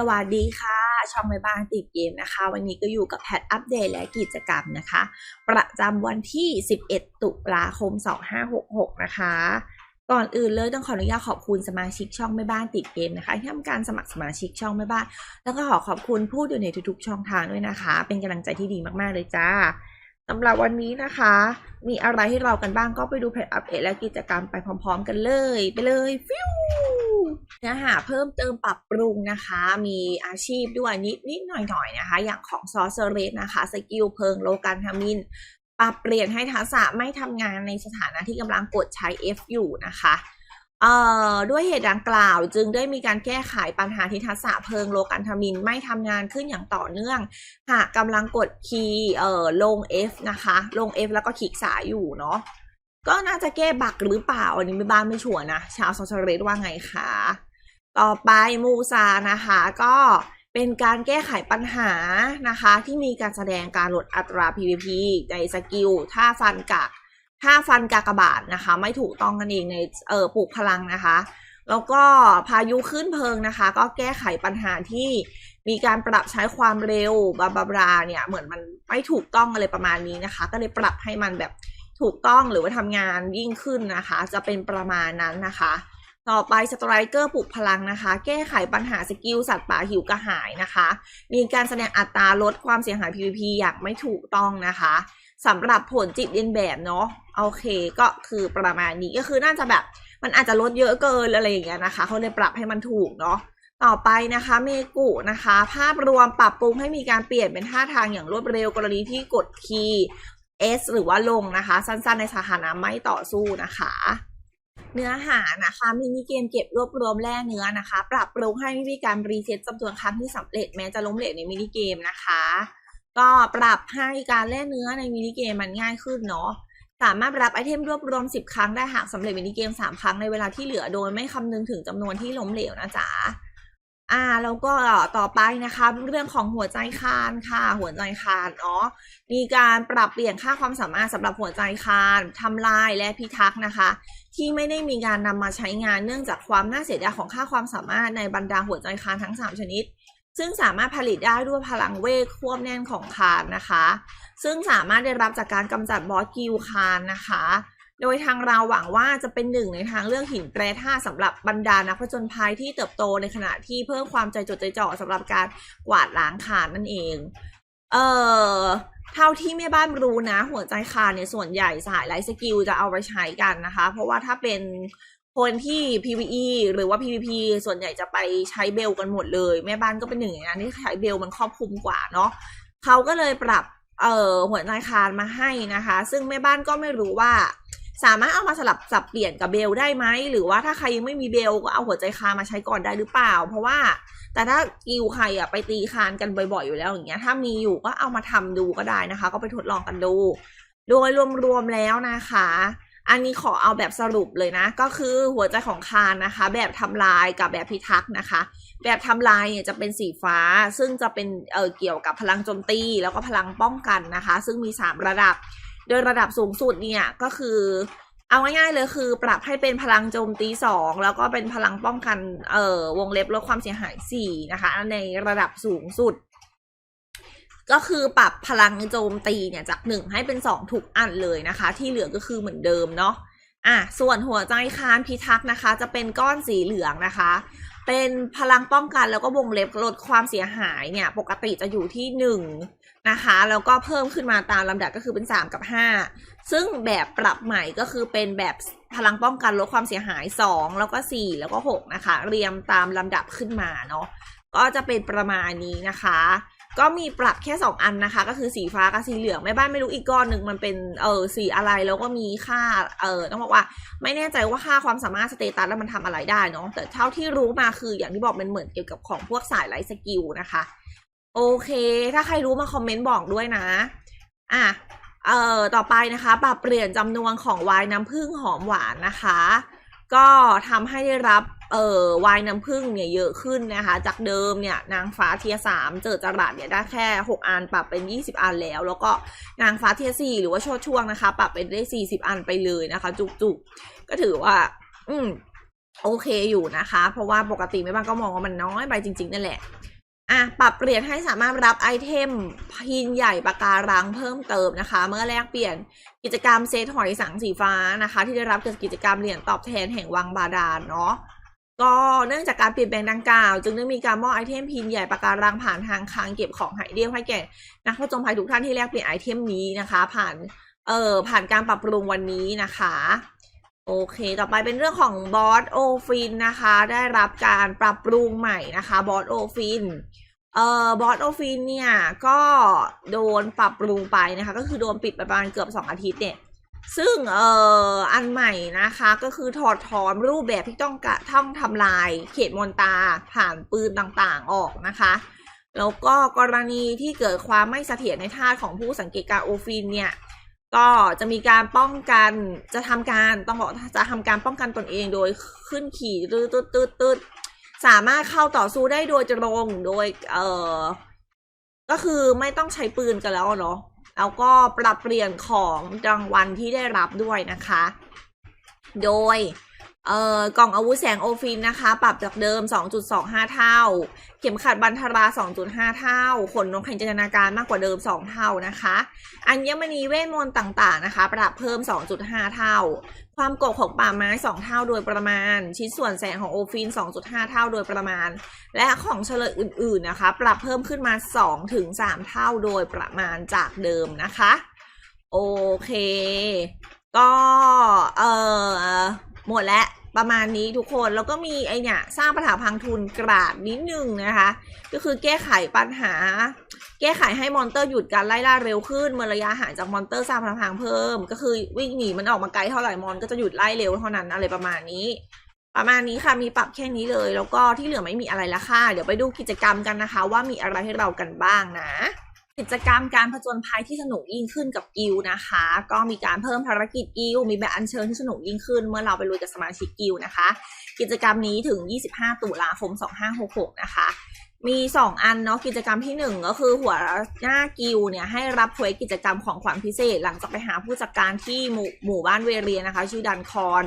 สวัสดีค่ะ ช่องแม่บ้านติดเกมนะคะ วันนี้ก็อยู่กับแพทอัปเดตและกิจกรรมนะคะ ประจำวันที่ 11 ตุลาคม 2566 นะคะ ก่อนอื่นเลยต้องขออนุญาตขอบคุณสมาชิกช่องแม่บ้านติดเกมนะคะที่ทำการสมัครสมาชิกช่องแม่บ้าน แล้วก็ขอขอบคุณผู้อยู่ในทุกๆ ช่องทางด้วยนะคะ เป็นกำลังใจที่ดีมากๆเลยจ้าสำหรับวันนี้นะคะ มีอะไรให้เรากันบ้างก็ไปดูแพทอัปเดตและกิจกรรมไปพร้อม ๆ กันเลย ไปเลยฟิว เนื้อหาเพิ่มเติมปรับปรุงนะคะ มีอาชีพด้วยนิดนิดหน่อยหน่อยๆนะคะ อย่างของซอสเซเรสนะคะสกิลเพิงโลกันทามินปรับเปลี่ยนให้ทักษะไม่ทำงานในสถานะที่กำลังกดใช้ F อยู่นะคะเอ่อด้วยเหตุดังกล่าวจึงได้มีการแก้ไขปัญหาที่ทักษะเพิงโลกันทามินไม่ทำงานขึ้นอย่างต่อเนื่อง หากกำลังกดคีย์เอ่อลง F นะคะ ลง F แล้วก็คลิกสายอยู่เนาะ ก็น่าจะแก้บักหรือเปล่า อันนี้ไม่บ้านไม่ชัวร์นะ ชาวซอสเรสว่าไงคะ ต่อไปมูซานะคะ ก็เป็นการแก้ไขปัญหานะคะ ที่มีการแสดงการลดอัตรา PVP ในสกิลท่าฟันกากท่าฟันกากบาทนะคะ ไม่ถูกต้องกันเองในเออปลูกพลังนะคะ แล้วก็พายุขึ้นเพลิงนะคะ ก็แก้ไขปัญหาที่มีการปรับใช้ความเร็วบาบาบราเนี่ยเหมือนมันไม่ถูกต้องอะไรประมาณนี้นะคะ ก็เลยปรับให้มันแบบ ถูกต้องหรือว่าทำงานยิ่งขึ้นนะคะ จะเป็นประมาณนั้นนะคะ ต่อไปสไตรเกอร์ปลุกพลังนะคะ แก้ไขปัญหาสกิลสัตว์ป่าหิวกระหายนะคะ มีการแสดงอัตราลดความเสียหาย PVP อย่างไม่ถูกต้องนะคะสำหรับผลจิตเรียนแบบเนาะโอเคก็คือประมาณนี้ก็คือน่าจะแบบมันอาจจะลดเยอะเกินอะไรอย่างเงี้ยนะคะเขาเลยปรับให้มันถูกเนาะต่อไปนะคะเมกุนะคะ ภาพรวมปรับปรุงให้มีการเปลี่ยนเป็นท่าทางอย่างรวดเร็วกรณีที่กดคีย์ S หรือว่าลงนะคะ สั้นๆ ในสถานะไม่ต่อสู้นะคะ เนื้อหานะคะมินิเกมเก็บรวบรวมแร่เนื้อนะคะ ปรับปรุงให้มีการรีเซ็ตจำนวนครั้งที่สำเร็จแม้จะล้มเหลวในมินิเกมนะคะ ก็ปรับให้การแล่เนื้อในมินิเกมมันง่ายขึ้นเนาะสามารถรับไอเทมรวบรวม 10 ครั้งได้หากสำเร็จมินิเกม 3 ครั้งในเวลาที่เหลือโดยไม่คำนึงถึงจำนวนที่ล้มเหลวนะจ๊ะ อ่าแล้วก็ต่อไปนะคะ เรื่องของหัวใจคานค่ะ หัวใจคานเนาะมีการปรับเปลี่ยนค่าความสามารถสำหรับหัวใจคานทำลายและพิทักษ์นะคะ ที่ไม่ได้มีการนำมาใช้งานเนื่องจากความน่าเสียดายของค่าความสามารถในบรรดาหัวใจคานทั้ง 3 ชนิด ซึ่งสามารถผลิตได้ด้วยพลังเวทควบแน่นของคานนะคะ ซึ่งสามารถได้รับจากการกำจัดบอสกิลคานนะคะ โดยทางเราหวังว่าจะเป็นหนึ่งในทางเลือกหินแปรธาตุสำหรับบรรดานักผจญภัยที่เติบโตในขณะที่เพิ่มความใจจดใจจ่อสำหรับการกวาดล้างคานนั่นเอง เอ่อเท่าที่แม่บ้านรู้นะ หัวใจคานเนี่ยส่วนใหญ่สายไลฟ์สกิลจะเอาไปใช้กันนะคะ เพราะว่าถ้าเป็นคนที่ PVE หรือว่า PVP ส่วนใหญ่จะไปใช้เบลกันหมดเลย แม่บ้านก็เป็นหนึ่งในนั้นที่ใช้เบลมันครอบคลุมกว่าเนาะเขาก็เลยปรับเอ่อหัวใจคานมาให้นะคะ ซึ่งแม่บ้านก็ไม่รู้ว่า สามารถเอามาสลับสับเปลี่ยนกับเบลได้ไหมหรือว่าถ้าใครยังไม่มีเบลก็เอาหัวใจคามาใช้ก่อนได้หรือเปล่า เพราะว่า แต่ถ้ากิวใครอะไปตีคานกันบ่อยๆอยู่แล้วอย่างเงี้ยถ้ามีอยู่ก็เอามาทำดูก็ได้นะคะ ก็ไปทดลองกันดู โดยรวมๆแล้วนะคะ อันนี้ขอเอาแบบสรุปเลยนะ ก็คือหัวใจของคานนะคะ แบบทำลายกับแบบพิทักษ์นะคะ แบบทำลายเนี่ยจะเป็นสีฟ้า ซึ่งจะเป็นเออเกี่ยวกับพลังโจมตีแล้วก็พลังป้องกันนะคะ ซึ่งมี 3 ระดับ โดยระดับสูงสุดเนี่ยก็คือ เอาง่ายๆเลยคือปรับให้เป็นพลังโจมตีสองแล้วก็เป็นพลังป้องกันเอ่อวงเล็บลดความเสียหายสี่นะคะในระดับสูงสุด ก็คือปรับพลังโจมตีเนี่ยจากหนึ่งให้เป็นสองทุกอันเลยนะคะ ที่เหลือก็คือเหมือนเดิมเนาะอะส่วนหัวใจคานพิทักษ์นะคะ จะเป็นก้อนสีเหลืองนะคะ เป็นพลังป้องกันแล้วก็วงเล็บลดความเสียหายเนี่ย ปกติจะอยู่ที่หนึ่ง นะคะแล้วก็เพิ่มขึ้นมาตามลำดับก็คือเป็น 3 กับ 5 ซึ่งแบบปรับใหม่ก็คือเป็นแบบพลังป้องกันลดความเสียหาย 2 แล้วก็ 4 แล้วก็ 6 นะคะ เรียงตามลำดับขึ้นมาเนาะก็จะเป็นประมาณนี้นะคะ ก็มีปรับแค่ 2 อันนะคะ ก็คือสีฟ้ากับสีเหลืองแม่บ้านไม่รู้อีกก้อนหนึ่งมันเป็นเออสีอะไรแล้วก็มีค่าเออต้องบอกว่า ไม่แน่ใจว่าค่าความสามารถสเตตัสแล้วมันทำอะไรได้เนาะแต่เท่าที่รู้มาคืออย่างที่บอกมันเหมือนเกี่ยวกับของพวกสายไลฟ์สกิลนะคะ โอเค ถ้าใครรู้มาคอมเมนต์บอกด้วยนะ อะ เอ่อ ต่อไปนะคะ ปรับเปลี่ยนจำนวนของไวน์น้ำผึ้งหอมหวานนะคะ ก็ทำให้ได้รับ เอ่อ ไวน์น้ำผึ้งเนี่ยเยอะขึ้นนะคะ จากเดิมเนี่ยนางฟ้าเทียสามเจอจรัสเนี่ยได้แค่ 6 อัน ปรับเป็น 20 อันแล้ว แล้วก็นางฟ้าเทียสี่หรือว่าโชดช่วงนะคะ ปรับเป็นได้ 40 อันไปเลยนะคะ จุกๆ ก็ถือว่า อืม โอเคอยู่นะคะ เพราะว่าปกติแม่บ้านก็มองว่ามันน้อยไปจริงๆนั่นแหละ อะปรับเปลี่ยนให้สามารถรับไอเทมพินใหญ่ปากการังเพิ่มเติมนะคะ เมื่อแลกเปลี่ยนกิจกรรมเซตหอยสังสีฟ้านะคะ ที่ได้รับจากกิจกรรมเหรียญตอบแทนแห่งวังบาดาลเนาะก็เนื่องจากการเปลี่ยนแปลงดังกล่าว จึงได้มีการมอบไอเทมพินใหญ่ปากการังผ่านทางคลังเก็บของหายเดียวให้แก่นักผจญภัยทุกท่านที่แลกเปลี่ยนไอเทมนี้นะคะ ผ่านเอ่อผ่านการปรับปรุงวันนี้นะคะ โอเค ต่อไปเป็นเรื่องของบอสโอฟินนะคะ ได้รับการปรับปรุงใหม่นะคะบอสโอฟินเอ่อบอสโอฟินเนี่ย ก็โดนปรับปรุงไปนะคะ ก็คือโดนปิดไปประมาณเกือบ 2 อาทิตย์เนี่ย ซึ่งเอ่ออันใหม่นะคะก็คือถอดถอนรูปแบบที่ต้องกะต้องทำลายเขตมนตาผ่านปืนต่างๆออกนะคะ แล้วก็กรณีที่เกิดความไม่เสถียรในท่าของผู้สังเกตการ์โอฟินเนี่ย ก็จะมีการป้องกันจะทำการต้องบอกจะทำการป้องกันตนเองโดยขึ้นขี่ตืดตืดตืดตืดสามารถเข้าต่อสู้ได้โดยตรงโดยเออก็คือไม่ต้องใช้ปืนกันแล้วเนาะแล้วก็ปรับเปลี่ยนของรางวัลที่ได้รับด้วยนะคะ โดย เอ่อกล่องอาวุธแสงโอฟินนะคะ ปรับจากเดิม 2.25 เท่า เข็มขัดบันทรา 2.5 เท่า ขนนกแห่งจินตนาการมากกว่าเดิม 2 เท่านะคะ อัญมณีเวทมนต์ต่างๆนะคะ ปรับเพิ่ม 2.5 เท่า ความโกกของป่าไม้ 2 เท่าโดยประมาณ ชิ้นส่วนแสงของโอฟิน 2.5 เท่าโดยประมาณ และของเฉลยอื่นๆนะคะ ปรับเพิ่มขึ้นมา 2-3 เท่าโดยประมาณจากเดิมนะคะ โอเค ก็เออ หมดแล้วประมาณนี้ทุกคนแล้วก็มีไอเนี่ยสร้างปัญหาพังทุนกราดนิดนึงนะคะ ก็คือแก้ไขปัญหา แก้ไขให้มอนเตอร์หยุดการไล่ล่าเร็วขึ้นเมื่อระยะห่างจากมอนเตอร์สร้างพลังพังเพิ่ม ก็คือวิ่งหนีมันออกมาไกลเท่าไหร่มอนก็จะหยุดไล่เร็วเท่านั้นอะไรประมาณนี้ ประมาณนี้ค่ะมีปรับแค่นี้เลย แล้วก็ที่เหลือไม่มีอะไรละค่ะเดี๋ยวไปดูกิจกรรมกันนะคะ ว่ามีอะไรให้เรากันบ้างนะ กิจกรรมการผจญภัยที่สนุกยิ่งขึ้นกับกิลนะคะ ก็มีการเพิ่มภารกิจกิลมีแบบอัญเชิญที่สนุกยิ่งขึ้น เมื่อเราไปลุยกับสมาชิกกิลนะคะ กิจกรรมนี้ถึง 25 ตุลาคม 2566 นะคะ มี 2 อันเนาะกิจกรรมที่ 1 ก็คือหัวหน้ากิลเนี่ยให้รับเควสกิจกรรมของขวัญพิเศษ หลังจากไปหาผู้จัดการที่หมู่หมู่บ้านเวเรียนะคะ ชื่อดันคอน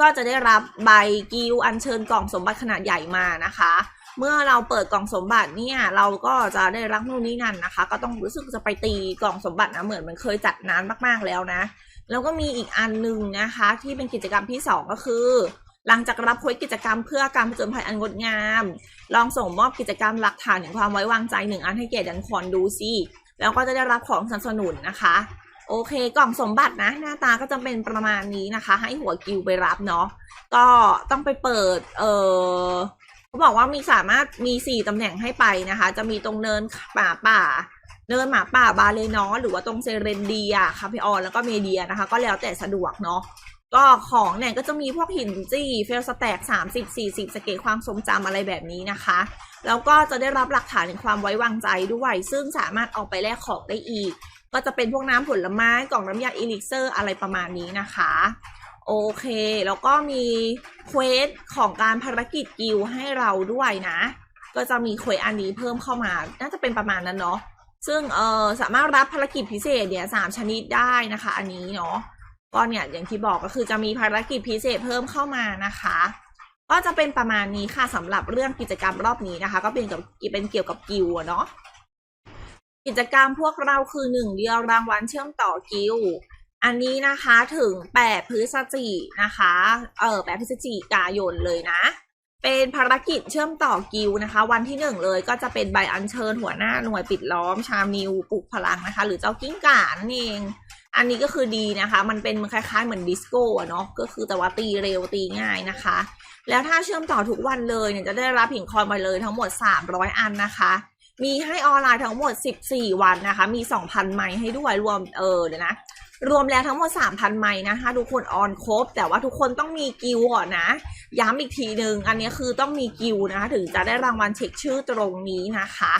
ก็จะได้รับใบกิลอัญเชิญกล่องสมบัติขนาดใหญ่มานะคะ เมื่อเราเปิดกล่องสมบัติเนี่ย เราก็จะได้รับนู่นนี่นั่นนะคะ ก็ต้องรู้สึกจะไปตีกล่องสมบัตินะเหมือนมันเคยจัดนานมากๆแล้วนะ แล้วก็มีอีกอันหนึ่งนะคะ ที่เป็นกิจกรรมที่สองก็คือ หลังจากรับคุยกิจกรรมเพื่อการผจญภัยอันงดงาม ลองส่งมอบกิจกรรมหลักฐานถึงความไว้วางใจหนึ่งอันให้แก่ดันคอนดูซิแล้วก็จะได้รับของสนับสนุนนะคะโอเคกล่องสมบัตินะ หน้าตาก็จะเป็นประมาณนี้นะคะ ให้หัวกิวไปรับเนาะก็ต้องไปเปิดเอ่อ เขาบอกว่ามีสามารถมีสี่ตำแหน่งให้ไปนะคะ จะมีตรงเนินป่าป่า เนินหมาป่าบาเลนอสหรือว่าตรงเซเรนเดียคาเพออนแล้วก็เมเดียนะคะ ก็แล้วแต่สะดวกเนาะก็ของเนี่ยก็จะมีพวกหินจี้เฟลสแต็กสามสิบสี่สิบสเกตความทรงจำอะไรแบบนี้นะคะ แล้วก็จะได้รับหลักฐานในความไว้วางใจด้วย ซึ่งสามารถออกไปแลกของได้อีก ก็จะเป็นพวกน้ำผลไม้กล่องน้ำยาอีลิกเซอร์อะไรประมาณนี้นะคะ โอเค แล้วก็มีเควสของการภารกิจกิลให้เราด้วยนะ ก็จะมีเควสอันนี้เพิ่มเข้ามา น่าจะเป็นประมาณนั้นเนาะ ซึ่งเออสามารถรับภารกิจพิเศษเนี่ยสามชนิดได้นะคะ อันนี้เนาะ ก็เนี่ยอย่างที่บอกก็คือจะมีภารกิจพิเศษเพิ่มเข้ามานะคะ ก็จะเป็นประมาณนี้ค่ะสำหรับเรื่องกิจกรรมรอบนี้นะคะ ก็เป็นกับเป็นเกี่ยวกับกิลเนาะ กิจกรรมพวกเราคือหนึ่งเดียวรางวัลเชื่อมต่อกิล อันนี้นะคะถึง 8 พฤศจิกนะคะ เออ8พฤศจิกายนเลยนะ เป็นภารกิจเชื่อมต่อกิลด์นะคะ วันที่หนึ่งเลยก็จะเป็นใบอัญเชิญหัวหน้าหน่วยปิดล้อมชามนิวปลุกพลังนะคะ หรือเจ้ากิ้งก่านั่นเอง อันนี้ก็คือดีนะคะ มันเป็นคล้ายๆเหมือนดิสโก้เนาะก็คือแต่ว่าตีเร็วตีง่ายนะคะ แล้วถ้าเชื่อมต่อทุกวันเลยเนี่ยจะได้รับหินคอยมาเลยทั้งหมด 300 อันนะคะมีให้ออนไลน์ทั้งหมด 14 วันนะคะ มี 2,000 ไมล์ให้ด้วยรวม เออ เดี๋ยวนะ รวมแล้วทั้งหมด 3,000 ไมล์นะคะ ทุกคนออนครบ แต่ว่าทุกคนต้องมีกิลด์ก่อนนะ ย้ำอีกทีหนึ่งอันนี้คือต้องมีกิลด์นะคะ ถึงจะได้รางวัลเช็คชื่อตรงนี้นะคะ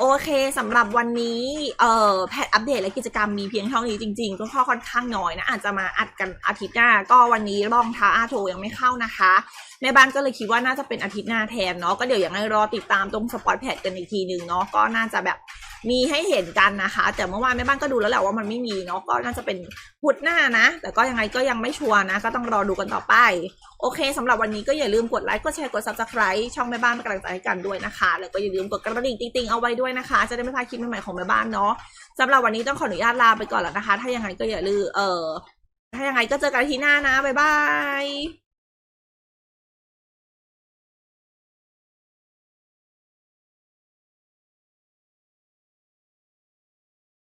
โอเคสำหรับวันนี้เอ่อแพทอัปเดตและกิจกรรมมีเพียงเท่านี้จริงๆ ก็ข้อค่อนข้างน้อยนะ อาจจะมาอัดกันอาทิตย์หน้า ก็วันนี้รองท้าอาโทยังไม่เข้านะคะแม่บ้านก็เลยคิดว่าน่าจะเป็นอาทิตย์หน้าแทนเนาะก็เดี๋ยวอยังไงรอติดตามตรงสปอตแพทกันอีกทีหนึ่งเนาะก็น่าจะแบบ มีให้เห็นกันนะคะ แต่เมื่อวานแม่บ้านก็ดูแล้วแหละว่ามันไม่มีเนาะก็น่าจะเป็นพุธหน้านะ แต่ก็ยังไงก็ยังไม่ชัวร์นะ ก็ต้องรอดูกันต่อไป โอเคสำหรับวันนี้ก็อย่าลืมกดไลค์กดแชร์กด subscribe ช่องแม่บ้านเป็นกำลังใจให้กันด้วยนะคะ แล้วก็อย่าลืมกดกระดิ่งติ๊งๆเอาไว้ด้วยนะคะ จะได้ไม่พลาดคลิปใหม่ๆของแม่บ้านเนาะสำหรับวันนี้ต้องขออนุญาตลาไปก่อนแล้วนะคะ ถ้ายังไงก็อย่าลืมเออถ้ายังไงก็เจอกันที่หน้านะบ๊ายบาย